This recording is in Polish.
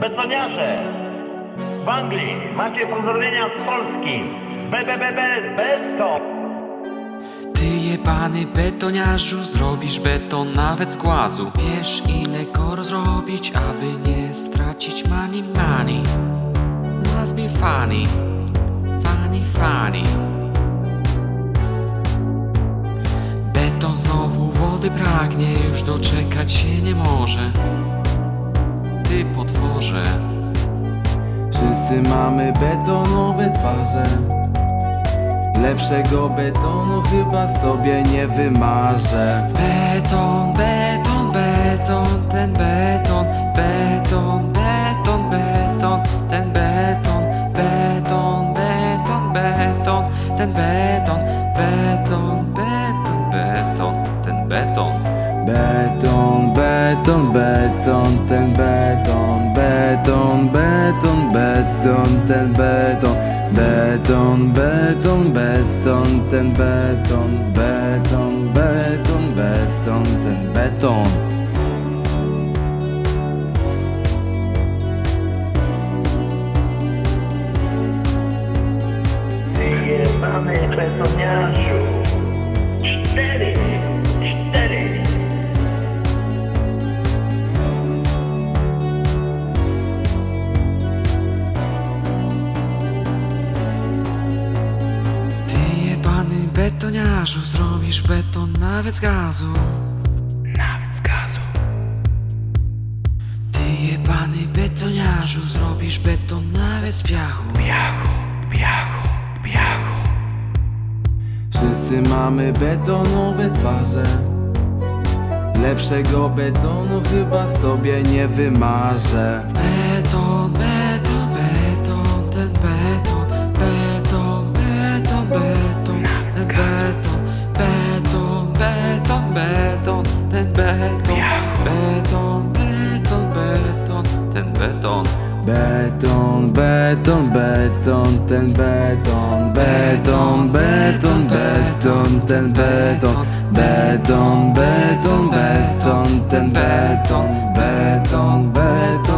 Betoniarze! W Anglii macie pozdrowienia z Polski! BBBB Beton! Ty jebany betoniarzu, zrobisz beton nawet z głazu Wiesz ile go rozrobić, aby nie stracić money money Must be funny, funny funny Beton znowu wody pragnie, już doczekać się nie może Ty potworze. Wszyscy mamy betonowe twarze. Lepszego betonu chyba sobie nie wymarzę. Beton, beton, ten beton Beton, beton, beton, ten beton Beton, beton, beton, ten beton Beton, beton, beton, ten beton Ty jebany betoniarzu! Cztery! Betoniarzu, zrobisz beton nawet z gazu. Nawet z gazu. Ty jebany betoniarzu, zrobisz beton nawet z piachu. Piachu, piachu, piachu. Wszyscy mamy betonowe twarze Lepszego betonu chyba sobie nie wymarzę Beton, beton, beton. Beton, beton, ten beton Beton, beton, beton, ten beton Beton, beton, beton, ten beton Beton, beton.